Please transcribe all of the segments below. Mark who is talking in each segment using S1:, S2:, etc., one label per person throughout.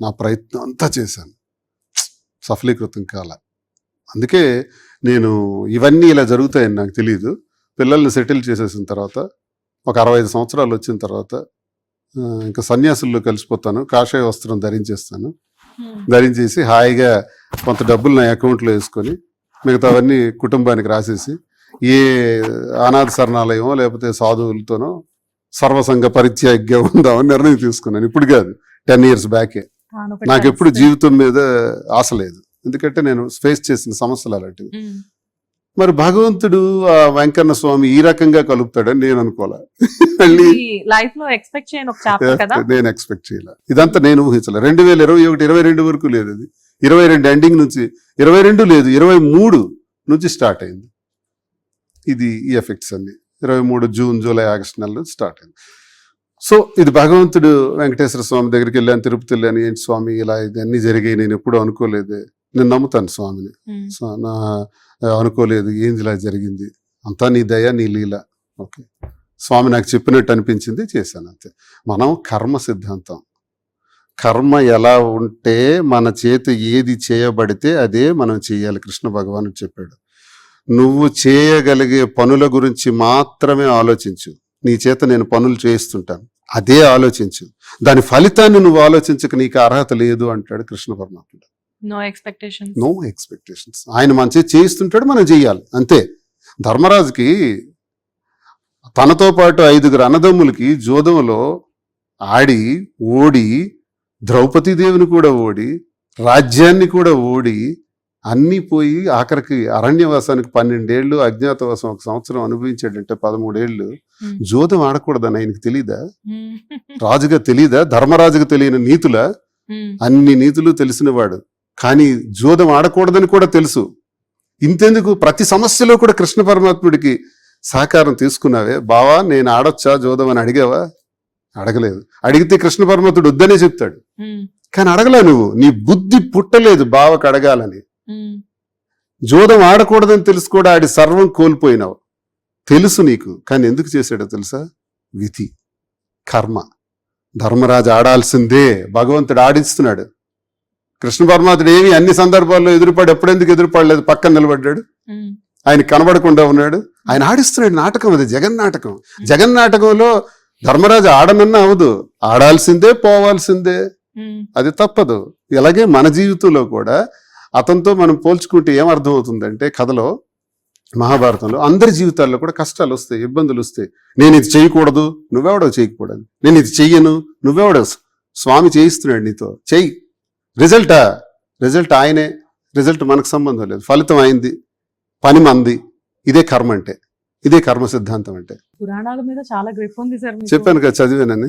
S1: నా ప్రయత్నం అంతా చేశాను. సఫలీకృతం కాల. అందుకే నేను ఇవన్నీ ఇలా జరుగుతాయని నాకు తెలియదు పిల్లల్ని సెటిల్ చేసేసిన తర్వాత ఒక అరవై ఐదు సంవత్సరాలు వచ్చిన తర్వాత ఇంకా సన్యాసుల్లో కలిసిపోతాను. కాషాయ వస్త్రం ధరించేస్తాను. ధరించేసి హాయిగా కొంత డబ్బులు నా అకౌంట్లో వేసుకొని మిగతావన్నీ కుటుంబానికి రాసేసి ఏ అనాథ శరణాలయమో లేకపోతే సాధువులతోనో సర్వసంగ పరిత్యాగ్యం ఉందామని నిర్ణయం తీసుకున్నాను. ఇప్పుడు కాదు టెన్ ఇయర్స్ బ్యాకే. నాకు ఎప్పుడు జీవితం మీద ఆశ లేదు. ఎందుకంటే నేను ఫేస్ చేసిన సమస్యలు అలాంటివి. మరి భగవంతుడు ఆ వెంకన్న స్వామి ఈ రకంగా కలుపుతాడని నేను అనుకోలే. మళ్ళీ
S2: ఈ లైఫ్లో ఎక్స్పెక్ట్ చేయని ఒక చాప్టర్ కదా?
S1: నేను ఎక్స్పెక్ట్ చేయలే. ఇదంతా నేను ఊహించలే. రెండు వేల ఇరవై ఒకటి ఇరవై రెండు వరకు లేదు అది ఇరవై రెండు ఎండింగ్ నుంచి ఇరవై రెండు లేదు ఇరవై మూడు నుంచి స్టార్ట్ అయింది. ఇది ఈ ఎఫెక్ట్స్ అన్ని. ఇరవై మూడు జూన్ జూలై ఆగస్ట్ నెలలో స్టార్ట్ అయింది. సో ఇది భగవంతుడు వెంకటేశ్వర స్వామి దగ్గరికి వెళ్ళాను తిరుపతి వెళ్ళాను ఏంటి స్వామి ఇలా ఇది అన్ని జరిగాయి నేను ఎప్పుడూ అనుకోలేదు. నేను నమ్ముతాను స్వామిని. నా అనుకోలేదు ఏంది ఇలా జరిగింది? అంతా నీ దయ నీ లీల. ఓకే. స్వామి నాకు చెప్పినట్టు అనిపించింది చేశాను అంతే. మనం కర్మ సిద్ధాంతం. కర్మ ఎలా ఉంటే మన చేతి ఏది చేయబడితే అదే మనం చేయాలి కృష్ణ భగవానుడు చెప్పాడు. నువ్వు చేయగలిగే పనుల గురించి మాత్రమే ఆలోచించు. నీ చేత నేను పనులు చేయిస్తుంటాను. అదే ఆలోచించు. దాని ఫలితాన్ని నువ్వు ఆలోచించక నీకు అర్హత లేదు అంటాడు కృష్ణ పరమాత్ముడు.
S2: నో ఎక్స్పెక్టేషన్
S1: నో ఎక్స్పెక్టేషన్స్ ఆయన మంచి చేయిస్తుంటాడు మనం చెయ్యాలి అంతే. ధర్మరాజుకి తనతో పాటు ఐదుగురు అన్నదమ్ములకి జోదంలో ఆడి ఓడి ద్రౌపదీదేవిని కూడా ఓడి రాజ్యాన్ని కూడా ఓడి అన్నీ పోయి ఆఖరికి అరణ్యవాసానికి పన్నెండేళ్ళు అజ్ఞాతవాసం ఒక సంవత్సరం అనుభవించాడంటే పదమూడేళ్ళు. జోదం ఆడకూడదని ఆయనకి తెలీదా? రాజుగా తెలీదా? ధర్మరాజుగా తెలియని నీతుల? అన్ని నీతులు తెలిసినవాడు. కానీ జోదం ఆడకూడదని కూడా తెలుసు. ఇంతెందుకు? ప్రతి సమస్యలో కూడా కృష్ణ పరమాత్ముడికి సహకారం తీసుకున్నావే. బావా నేను ఆడొచ్చా? జోదం అని అడిగావా? అడగలేదు. అడిగితే కృష్ణ పరమాత్ముడు వద్దనే చెప్తాడు. కానీ అడగలే నువ్వు. నీ బుద్ధి పుట్టలేదు బావకు అడగాలని. జోదం ఆడకూడదని తెలుసు కూడా ఆడి సర్వం కోల్పోయినావు. తెలుసు నీకు కానీ ఎందుకు చేశాడో తెలుసా? విధి కర్మ. ధర్మరాజు ఆడాల్సిందే భగవంతుడు ఆడిస్తున్నాడు. కృష్ణ పరమాత్ముడు ఏమి అన్ని సందర్భాల్లో ఎదురుపడి ఎప్పుడెందుకు ఎదురుపడలేదు పక్కన నిలబడ్డాడు. ఆయన కనబడకుండా ఉన్నాడు. ఆయన ఆడిస్తున్నాడు నాటకం అది జగన్ నాటకం జగన్ నాటకంలో ధర్మరాజు ఆడనన్నా అవదు. ఆడాల్సిందే పోవాల్సిందే. అది తప్పదు. ఇలాగే మన జీవితంలో కూడా అతనితో మనం పోల్చుకుంటే ఏం అర్థమవుతుందంటే కథలో మహాభారతంలో అందరి జీవితాల్లో కూడా కష్టాలు వస్తాయి ఇబ్బందులు వస్తాయి. నేను ఇది చేయకూడదు నువ్వెవడో చేయకూడదు. నేను ఇది చెయ్యను నువ్వెవడో స్వామి చేయిస్తున్నాడు నీతో. చెయ్యి. రిజల్టా రిజల్ట్ ఆయనే. రిజల్ట్ మనకు సంబంధం లేదు. ఫలితం అయింది. పని మంది. ఇదే కర్మ అంటే. ఇదే కర్మ సిద్ధాంతం అంటే.
S2: పురాణాల మీద చాలా గ్రిప్ ఉంది సార్.
S1: చెప్పాను కదా చదివానని.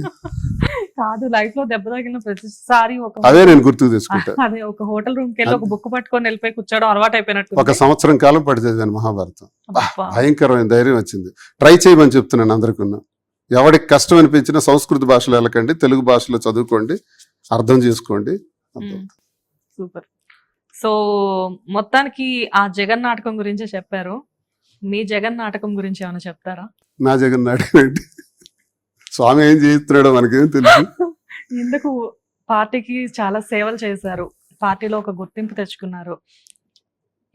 S2: కాదు లైఫ్లో దెబ్బ తగిలిన ప్రతిసారి ఒక
S1: అవే నేను గుర్తుకు తెచ్చుకుంటా.
S2: అదే ఒక హోటల్ రూమ్కి వెళ్ళి ఒక బుక్ పట్టుకొని వెళ్ళిపోయి కూర్చోవడం అలవాటు అయిపోయినట్టు
S1: ఒక సంవత్సరం కాలం పడి చదివాను మహాభారతం. భయంకరమైన ధైర్యం వచ్చింది. ట్రై చేయమని చెప్తున్నాను అందరికీ ఎవరికి కష్టం అనిపించినా సంస్కృత భాషలో వెళ్ళకండి తెలుగు భాషలో చదువుకోండి అర్థం చేసుకోండి.
S2: సూపర్. సో మొత్తానికి ఆ జగన్ నాటకం గురించి చెప్పారు. మీ జగన్ నాటకం గురించి ఏమైనా చెప్తారా?
S1: నా జగన్ నాటకం స్వామి ఏం చేస్తున్నాడో మనకేం తెలుసు
S2: ఎందుకు పార్టీకి చాలా సేవలు చేశారు. పార్టీలో ఒక గుర్తింపు తెచ్చుకున్నారు.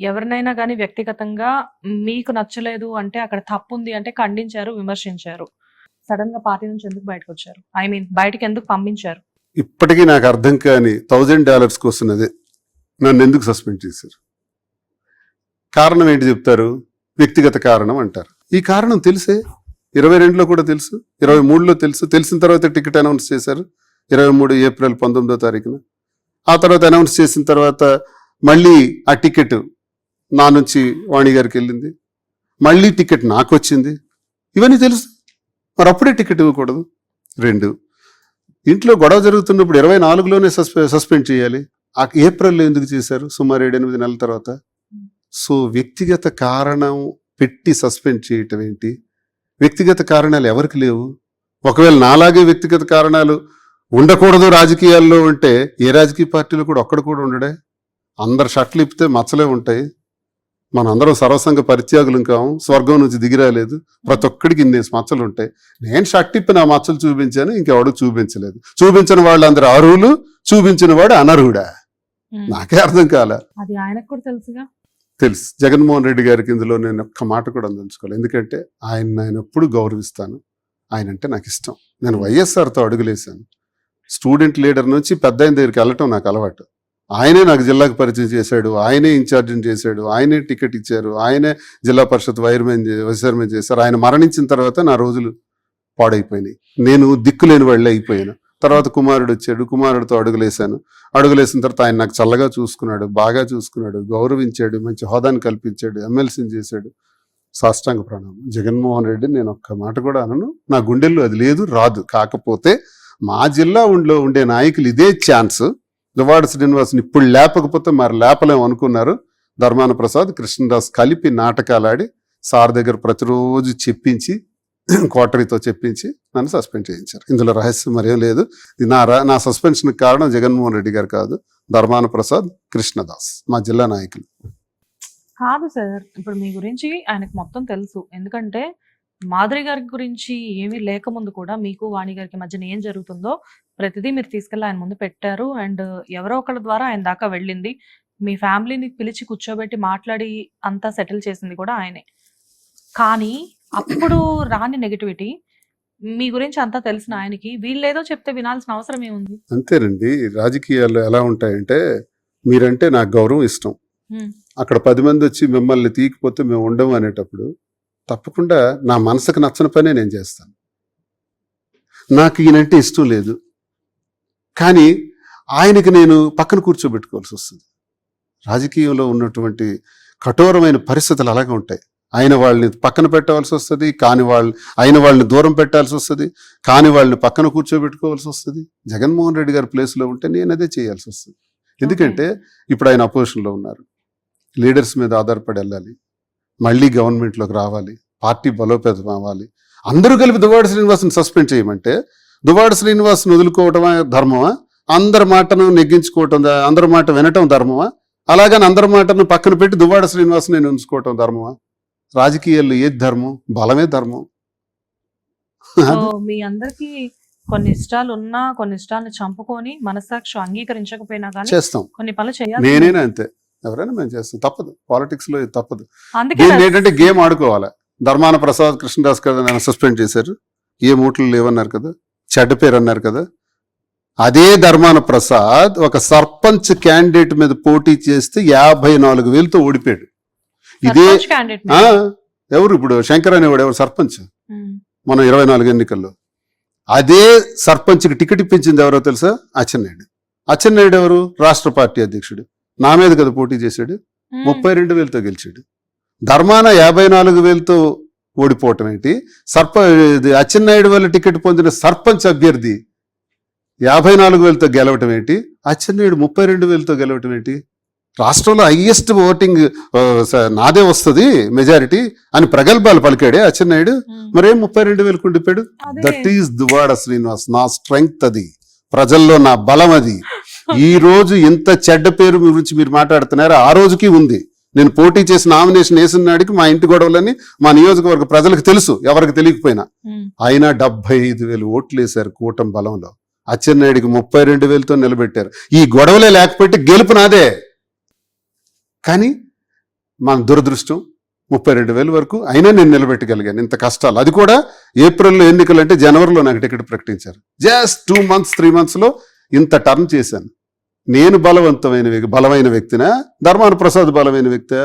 S2: ఎవరినైనా కానీ వ్యక్తిగతంగా మీకు నచ్చలేదు అంటే అక్కడ తప్పు ఉంది అంటే ఖండించారు విమర్శించారు. సడన్గా పార్టీ నుంచి ఎందుకు బయటకు వచ్చారు? ఐ మీన్ బయటకు ఎందుకు పంపించారు?
S1: ఇప్పటికీ నాకు అర్థం కాని థౌజండ్ డాలర్స్ కోసం అదే. నన్ను ఎందుకు సస్పెండ్ చేశారు? కారణం ఏంటి చెప్తారు? వ్యక్తిగత కారణం అంటారు. ఈ కారణం తెలిసే? ఇరవై రెండులో కూడా తెలుసు? ఇరవై మూడులో తెలుసు? తెలిసిన తర్వాత టికెట్ అనౌన్స్ చేశారు? ఇరవై మూడు ఏప్రిల్ పంతొమ్మిదో తారీఖున. ఆ తర్వాత అనౌన్స్ చేసిన తర్వాత మళ్ళీ ఆ టికెట్ నా నుంచి వాణి గారికి వెళ్ళింది. మళ్ళీ టికెట్ నాకు వచ్చింది ఇవన్నీ తెలుసు. మరి అప్పుడే టికెట్ ఇవ్వకూడదు? రెండు. ఇంట్లో గొడవ జరుగుతున్నప్పుడు ఇరవై నాలుగులోనే సస్పె సస్పెండ్ చేయాలి. ఆ ఏప్రిల్లో ఎందుకు చేశారు? సుమారు ఏడెనిమిది నెలల తర్వాత. సో వ్యక్తిగత కారణం పెట్టి సస్పెండ్ చేయటం ఏంటి? వ్యక్తిగత కారణాలు ఎవరికి లేవు? ఒకవేళ నాలాగే వ్యక్తిగత కారణాలు ఉండకూడదు రాజకీయాల్లో ఉంటే ఏ రాజకీయ పార్టీలో కూడా ఒక్కడు కూడా ఉండడే? అందరు షర్ట్లు ఇప్పితే మచ్చలే ఉంటాయి. మన అందరం సర్వసంగ పరిత్యాగులు కాము స్వర్గం నుంచి దిగిరాలేదు ప్రతి ఒక్కడికి ఇన్నేసి మచ్చలు ఉంటాయి. నేను షర్ట్ ఇప్పి నా మచ్చలు చూపించాను ఇంకెవడు చూపించలేదు. చూపించిన వాళ్ళందరూ అర్హులు చూపించిన వాడు అనర్హుడా. నాకే అర్థం కాల.
S2: అది ఆయనకు కూడా తెలుసుగా.
S1: తెలుసు. జగన్మోహన్ రెడ్డి గారికి ఇందులో నేను ఒక్క మాట కూడా అందించుకోవాలి ఎందుకంటే ఆయన నేను ఎప్పుడు గౌరవిస్తాను. ఆయన అంటే నాకు ఇష్టం. నేను వైఎస్ఆర్తో అడుగులేశాను. స్టూడెంట్ లీడర్ నుంచి పెద్ద ఆయన దగ్గరికి వెళ్ళటం నాకు అలవాటు. ఆయనే నాకు జిల్లాకు పరిచయం చేశాడు. ఆయనే ఇన్ఛార్జిని చేశాడు. ఆయనే టికెట్ ఇచ్చారు. ఆయనే జిల్లా పరిషత్ వైర్మెన్ చే- చేశారు. ఆయన మరణించిన తర్వాత నా రోజులు పాడైపోయినాయి. నేను దిక్కులేని వాళ్ళే అయిపోయాను. తర్వాత కుమారుడు వచ్చాడు. కుమారుడితో అడుగులేశాను. అడుగులేసిన తర్వాత ఆయన నాకు చల్లగా చూసుకున్నాడు బాగా చూసుకున్నాడు గౌరవించాడు మంచి హోదాని కల్పించాడు ఎమ్మెల్సీని చేశాడు. సాష్టాంగ ప్రణామం. జగన్మోహన్ రెడ్డి నేను ఒక్క మాట కూడా అనను. నా గుండెల్లో అది లేదు రాదు. కాకపోతే మా జిల్లా ఉండిలో ఉండే నాయకులు ఇదే ఛాన్స్. దువాడ శ్రీనివాసుని ఇప్పుడు లేపకపోతే మరి లేపలేం అనుకున్నారు. ధర్మాన ప్రసాద్ కృష్ణదాస్ కలిపి నాటకాలు ఆడి సార్ దగ్గర ప్రతిరోజు చెప్పించి క్వార్టరీతో చెప్పించి నన్ను సస్పెండ్ చేయించారు. ఇందులో రహస్యం మరేం లేదు. ఇది నా ర- నా సస్పెన్షన్కి కారణం జగన్మోహన్ రెడ్డి గారు కాదు. ధర్మాన ప్రసాద్ కృష్ణదాస్ మా జిల్లా నాయకులు.
S2: కాదు సార్ ఇప్పుడు మీ గురించి ఆయనకు మొత్తం తెలుసు. ఎందుకంటే మాధురి గారి గురించి ఏమీ లేకముందు కూడా మీకు వాణి గారికి మధ్యన ఏం జరుగుతుందో ప్రతిదీ మీరు తీసుకెళ్ళి ఆయన ముందు పెట్టారు. అండ్ ఎవరో ఒకళ్ళ ద్వారా ఆయన దాకా వెళ్ళింది. మీ ఫ్యామిలీని పిలిచి కూర్చోబెట్టి మాట్లాడి అంతా సెటిల్ చేసింది కూడా ఆయనే. కానీ అప్పుడు రాని నెగిటివిటీ మీ గురించి అంతా తెలిసిన ఆయనకి వీళ్ళేదో చెప్తే వినాల్సిన అవసరం ఏముంది?
S1: అంతేనండి. రాజకీయాలు ఎలా ఉంటాయంటే మీరంటే నాకు గౌరవం ఇష్టం. అక్కడ పది మంది వచ్చి మిమ్మల్ని తీయకపోతే మేము ఉండము అనేటప్పుడు తప్పకుండా నా మనసుకు నచ్చని పనే నేను చేస్తాను. నాకు ఈయనంటే ఇష్టం లేదు. కానీ ఆయనకి నేను పక్కన కూర్చోబెట్టుకోవాల్సి వస్తుంది. రాజకీయంలో ఉన్నటువంటి కఠోరమైన పరిస్థితులు అలాగే ఉంటాయి. ఆయన వాళ్ళని పక్కన పెట్టవలసి వస్తుంది కాని వాళ్ళు అయిన వాళ్ళని దూరం పెట్టాల్సి వస్తుంది కాని వాళ్ళని పక్కన కూర్చోబెట్టుకోవాల్సి వస్తుంది. జగన్మోహన్ రెడ్డి గారి ప్లేస్లో ఉంటే నేను అదే చేయాల్సి వస్తుంది. ఎందుకంటే ఇప్పుడు ఆయన అపోజిషన్లో ఉన్నారు. లీడర్స్ మీద ఆధారపడి వెళ్ళాలి. మళ్ళీ గవర్నమెంట్లోకి రావాలి. పార్టీ బలోపేతం అవ్వాలి. అందరూ కలిపి దువ్వాడ శ్రీనివాస్ని సస్పెండ్ చేయమంటే దువ్వాడ శ్రీనివాస్ని వదులుకోవటమా ధర్మమా? అందరి మాటను నెగ్గించుకోవటం అందరి మాట వినటం ధర్మమా? అలాగని అందరి మాటను పక్కన పెట్టి దువ్వాడ శ్రీనివాస్ని నేను ఉంచుకోవటం ధర్మమా? రాజకీయాల్లో ఏది ధర్మం? బలమే ధర్మం.
S2: మీ అందరికి కొన్ని ఇష్టాలు ఉన్నా కొన్ని ఇష్టాలను చంపుకొని మనస్సాక్షి అంగీకరించకపోయినా కానీ
S1: చేస్తాం.
S2: కొన్ని పనులు చేయాలి
S1: నేనేనా అంతే? ఎవరైనా మేము చేస్తాం. తప్పదు. పాలిటిక్స్లో ఇది తప్పదు. దీన్ని ఏంటంటే గేమ్ ఆడుకోవాలి. ధర్మాన ప్రసాద్ కృష్ణదాస్ కదా నన్ను సస్పెండ్ చేశారు. ఏ మూటలు లేవన్నారు కదా? చెడ్డ పేరు అన్నారు కదా? అదే ధర్మాన ప్రసాద్ ఒక సర్పంచ్ క్యాండిడేట్ మీద పోటీ చేస్తే యాభై నాలుగు వేలతో ఓడిపోయాడు. ఇదే. ఎవరు ఇప్పుడు? శంకర్ అనేవాడు ఎవరు? సర్పంచ్. మన ఇరవై నాలుగు ఎన్నికల్లో. అదే సర్పంచ్కి టికెట్ ఇప్పించింది ఎవరో తెలుసా? అచ్చెన్నాయుడు. అచ్చెన్నాయుడు ఎవరు? రాష్ట్ర పార్టీ అధ్యక్షుడు. నా మీద కదా పోటీ చేశాడు. ముప్పై రెండు వేలతో గెలిచాడు. ధర్మాన యాభై నాలుగు వేలతో ఓడిపోవటం ఏంటి? సర్ప అచ్చెన్నాయుడు వల్ల టికెట్ పొందిన సర్పంచ్ అభ్యర్థి యాభై నాలుగు వేలతో గెలవటం ఏంటి? అచ్చెన్నాయుడు ముప్పై రెండు వేలతో గెలవటం ఏంటి? రాష్ట్రంలో హైయెస్ట్ ఓటింగ్ నాదే వస్తుంది మెజారిటీ అని ప్రగల్భాలు పలికాడే అచ్చెన్నాయుడు. మరేం ముప్పై రెండు వేలకు ఉండిపోయాడు
S2: అదే.
S1: That is Duvvada Srinivas. నా స్ట్రెంగ్త్ అది. ప్రజల్లో నా బలం అది. ఈ రోజు ఇంత చెడ్డ పేరు గురించి మీరు మాట్లాడుతున్నారు? ఆ రోజుకి ఉంది. నేను పోటీ చేసి నామినేషన్ వేసిన నాడికి మా ఇంటి గొడవలని మా నియోజకవర్గ ప్రజలకు తెలుసు ఎవరికి తెలియకపోయినా. అయినా డెబ్బై ఐదు వేలు ఓట్లు వేశారు కూటమి బలంలో. అచ్చెన్నాయుడికి ముప్పై రెండు వేలతో నిలబెట్టారు. ఈ గొడవలే లేకపోతే గెలుపు నాదే. కానీ మన దురదృష్టం ముప్పై రెండు వేల వరకు అయినా నేను నిలబెట్టగలిగాను. ఇంత కష్టాలు. అది కూడా ఏప్రిల్లో ఎన్నికలు అంటే జనవరిలో నాకు టికెట్ ప్రకటించారు. జస్ట్ టూ మంత్స్ త్రీ మంత్స్లో ఇంత టర్న్ చేశాను. నేను బలవంతమైన బలమైన వ్యక్తినా? ధర్మాన ప్రసాద్ బలమైన వ్యక్తి?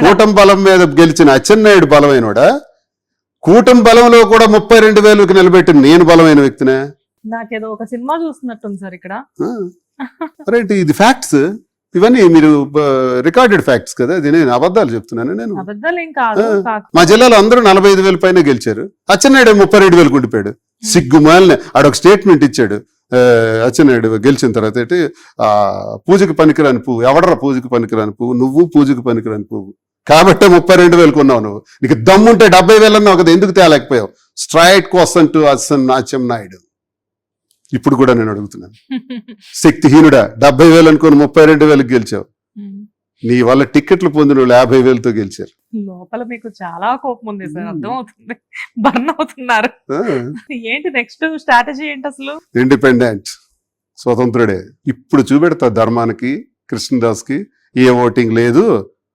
S1: కూటమి బలం మీద గెలిచిన అచ్చెన్నాయుడు బలమైనోడా? కూటమి బలంలో కూడా ముప్పై రెండు వేలకు నిలబెట్టిన నేను బలమైన వ్యక్తినే?
S2: నాకేదో ఒక సినిమా చూస్తున్నట్టుంది సార్ ఇక్కడ.
S1: రైట్ ఇది ఫ్యాక్ట్స్ ఇవన్నీ మీరు రికార్డెడ్ ఫ్యాక్ట్స్ కదా ఇది నేను అబద్ధాలు చెప్తున్నాను నేను మా జిల్లాలో అందరూ నలభై ఐదు వేల పైన గెలిచారు. అచ్చెన్నాయుడు ముప్పై రెండు వేలకు ఉండిపోయాడు సిగ్గుమాలిన ఆడొక స్టేట్మెంట్ ఇచ్చాడు. అచ్చెన్నాయుడు గెలిచిన తర్వాత ఏంటి ఆ పూజకి పనికిరాని పువ్వు ఎవడరా పూజకి పనికిరాని పువ్వు? నువ్వు పూజకి పనికిరాని పువ్వు. కాబట్టే ముప్పై రెండు వేలకు ఉన్నావు నువ్వు. నీకు దమ్ముంటే డెబ్బై వేలన్నావు కదా ఎందుకు తేలేకపోయావు? స్ట్రైట్ క్వశ్చన్ టు నాచ్యం నాయుడు ఇప్పుడు కూడా నేను అడుగుతున్నాను. శక్తిహీనుడా డెబ్బై వేలు అనుకుని ముప్పై రెండు వేలకు గెలిచావు. నీ వల్ల టికెట్లు పొందిన వాళ్ళు యాభై వేలతో గెలిచారు.
S2: లోపల మీకు చాలా కోపం ఉంది సార్. అర్థం అవుతుంది బర్న్ అవుతున్నారు. ఏంటి నెక్స్ట్ స్ట్రాటజీ ఏంటి అసలు?
S1: ఇండిపెండెంట్ స్వతంత్రుడే. ఇప్పుడు చూపెడతా ధర్మానికి కృష్ణదాస్కి ఏ ఓటింగ్ లేదు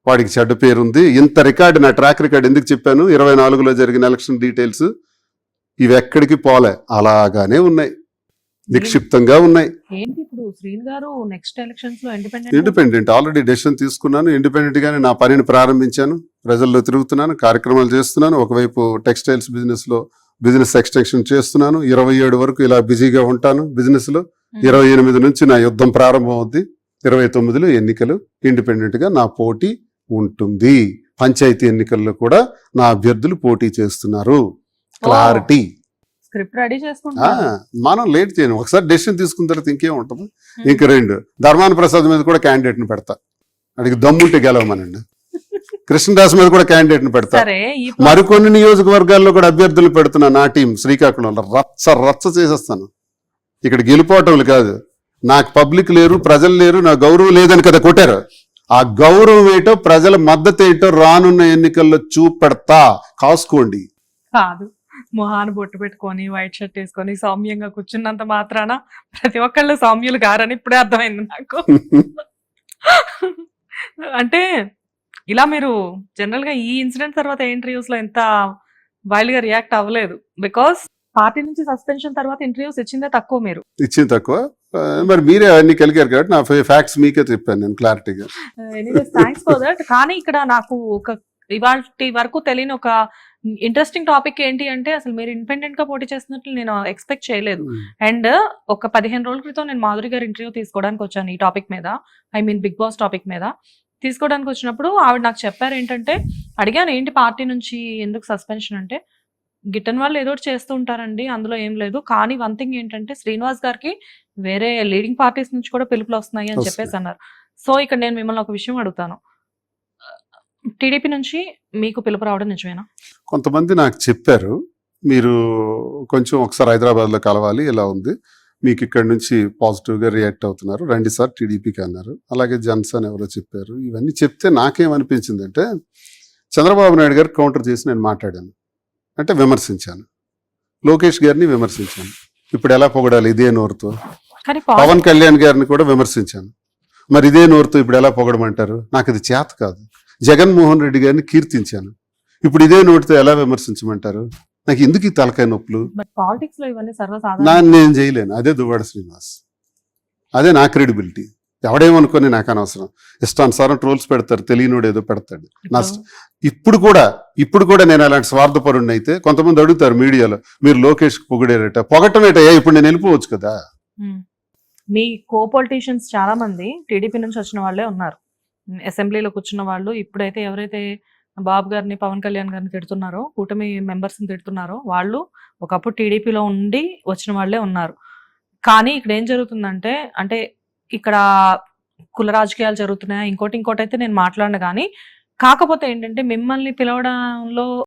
S1: వాడికి చెడ్డ పేరుంది. ఇంత రికార్డు నా ట్రాక్ రికార్డ్ ఎందుకు చెప్పాను? ఇరవై నాలుగులో జరిగిన ఎలక్షన్ డీటెయిల్స్ ఇవి ఎక్కడికి పోలే అలాగానే ఉన్నాయి. నిక్షిప్తంగా ఉన్నాయి.
S2: ఏంటి ఇప్పుడు శ్రీన్ గారు నెక్స్ట్ ఎలక్షన్స్లో ఇండిపెండెంట్
S1: ఇండిపెండెంట్ ఆల్రెడీ డెసిషన్ తీసుకున్నాను. ఇండిపెండెంట్ గానే నా పనిని ప్రారంభించాను. ప్రజల్లో తిరుగుతున్నాను. కార్యక్రమాలు చేస్తున్నాను. ఒకవైపు టెక్స్టైల్స్ బిజినెస్లో బిజినెస్ ఎక్స్టెన్షన్ చేస్తున్నాను. ఇరవై ఏడు వరకు ఇలా బిజీగా ఉంటాను బిజినెస్లో. ఇరవై ఎనిమిది నుంచి నా యుద్ధం ప్రారంభం అవుద్ది ఇరవై తొమ్మిదిలో ఎన్నికలు ఇండిపెండెంట్గా నా పోటీ ఉంటుంది. పంచాయతీ ఎన్నికల్లో కూడా నా అభ్యర్థులు పోటీ చేస్తున్నారు. క్లారిటీ
S2: స్క్రిప్ట్ రెడీ
S1: ఆ,
S2: చేసుకుంటారు
S1: మనం లేట్ చేయను. ఒకసారి డెసిషన్ తీసుకున్న తర్వాత ఇంకేం ఉంటుంది? ఇంక రెండు. ధర్మాన ప్రసాద్ మీద కూడా క్యాండిడేట్ని పెడతా. అడిగి దమ్ముంటే గెలవమనండి. కృష్ణదాస్ మీద కూడా క్యాండిడేట్ని పెడతా. మరికొన్ని నియోజకవర్గాల్లో కూడా అభ్యర్థులు పెడుతున్నా నా టీం శ్రీకాకుళంలో రచ్చ రచ్చ చేసేస్తాను. ఇక్కడ గెలిపోవటంలు కాదు. నాకు పబ్లిక్ లేరు ప్రజలు లేరు నా గౌరవం లేదని కదా కొట్టారు. ఆ గౌరవం ఏంటో ప్రజల మద్దతు ఏంటో రానున్న ఎన్నికల్లో చూపెడతా. కాసుకోండి.
S2: కాదు. మొహాన్ని బొట్టు పెట్టుకొని వైట్ షర్ట్ వేసుకొని సౌమ్యంగా కూర్చున్నంత మాత్రాన ప్రతి ఒక్కళ్ళు సౌమ్యులు గారని ఇప్పుడే అర్థమైంది నాకు. అంటే ఇలా మీరు జనరల్గా ఈ ఇన్సిడెంట్ తర్వాత ఇంటర్వ్యూస్లో ఎంత వైల్డ్గా రియాక్ట్ అవ్వలేదు. బికాస్ పార్టీ నుంచి సస్పెన్షన్ తర్వాత ఇంటర్వ్యూస్ ఇచ్చిందే తక్కువ మీరు.
S1: ఇచ్చింది తక్కువ. మరి మీరే అన్ని కలిగారు కాబట్టి నా ఫ్యాక్ట్స్ మీకే చెప్పాను నేను క్లారిటీగా
S2: థ్యాంక్స్ ఫర్ దట్ కానీ ఇక్కడ నాకు ఒక ఇవాళ వరకు తెలియని ఒక ఇంట్రెస్టింగ్ టాపిక్ ఏంటి అంటే అసలు మీరు ఇండిపెండెంట్గా పోటీ చేస్తున్నట్లు నేను ఎక్స్పెక్ట్ చేయలేదు. అండ్ ఒక పదిహేను రోజుల క్రితం నేను మాధురి గారి ఇంటర్వ్యూ తీసుకోవడానికి వచ్చాను ఈ టాపిక్ మీద. I mean Bigg Boss topic మీద. తీసుకోవడానికి వచ్చినప్పుడు ఆవిడ నాకు చెప్పారు ఏంటంటే అడిగాను ఏంటి పార్టీ నుంచి ఎందుకు సస్పెన్షన్ అంటే గిట్టని వాళ్ళు ఏదో ఒకటి చేస్తూ ఉంటారండి అందులో ఏం లేదు. కానీ వన్ థింగ్ ఏంటంటే శ్రీనివాస్ గారికి వేరే లీడింగ్ పార్టీస్ నుంచి కూడా పిలుపులు వస్తున్నాయి అని. చెప్పేసి అన్నారు. సో ఇక్కడ నేను మిమ్మల్ని ఒక విషయం అడుగుతాను. టీడీపీ నుంచి మీకు పిలుపు రావడం నిజమేనా?
S1: కొంతమంది నాకు చెప్పారు మీరు కొంచెం ఒకసారి హైదరాబాద్లో కలవాలి ఇలా ఉంది. మీకు ఇక్కడ నుంచి పాజిటివ్గా రియాక్ట్ అవుతున్నారు. రండి సార్ టీడీపీకి అన్నారు. అలాగే జన్సన్ ఎవరో చెప్పారు. ఇవన్నీ చెప్తే నాకేమనిపించింది అంటే చంద్రబాబు నాయుడు గారు కౌంటర్ చేసి నేను మాట్లాడాను. అంటే విమర్శించాను. లోకేష్ గారిని విమర్శించాను. ఇప్పుడు ఎలా పొగడాలి ఇదే నోరుతో? పవన్ కళ్యాణ్ గారిని కూడా విమర్శించాను. మరి ఇదే నోరుతో ఇప్పుడు ఎలా పొగడమంటారు? నాకు అది చేత కాదు. జగన్మోహన్ రెడ్డి గారిని కీర్తించాను. ఇప్పుడు ఇదే నోటితో ఎలా విమర్శించమంటారు? నాకు ఎందుకు ఈ తలకాయ నొప్పులు? నా నేను చేయలేను. అదే దువ్వాడ శ్రీనివాస్. అదే నా క్రెడిబిలిటీ ఎవడేమనుకొని నాకు అనవసరం. ఇష్టానుసారం ట్రోల్స్ పెడతారు. తెలియనోడు ఏదో పెడతాడు. నష్టం ఇప్పుడు కూడా ఇప్పుడు కూడా నేను అలాంటి స్వార్థపరుణ్ణి అయితే కొంతమంది అడుగుతారు మీడియాలో మీరు లోకేష్ పొగిడారట. పొగటమేటయ్యా ఇప్పుడు నేను వెళ్ళిపోవచ్చు కదా.
S2: మీ కో పొలిటీషియన్స్ చాలా మంది టీడీపీ నుంచి వచ్చిన వాళ్ళే ఉన్నారు. అసెంబ్లీలో కూర్చున్న వాళ్ళు ఇప్పుడైతే ఎవరైతే బాబు గారిని పవన్ కళ్యాణ్ గారిని తిడుతున్నారో కూటమి మెంబర్స్ని తిడుతున్నారో వాళ్ళు ఒకప్పుడు టీడీపీలో ఉండి వచ్చిన వాళ్ళే ఉన్నారు. కానీ ఇక్కడ ఏం జరుగుతుందంటే అంటే ఇక్కడ కుల రాజకీయాలు జరుగుతున్నాయి? ఇంకోటి ఇంకోటి అయితే నేను మాట్లాడను కానీ కాకపోతే ఏంటంటే మిమ్మల్ని పిలవడంలో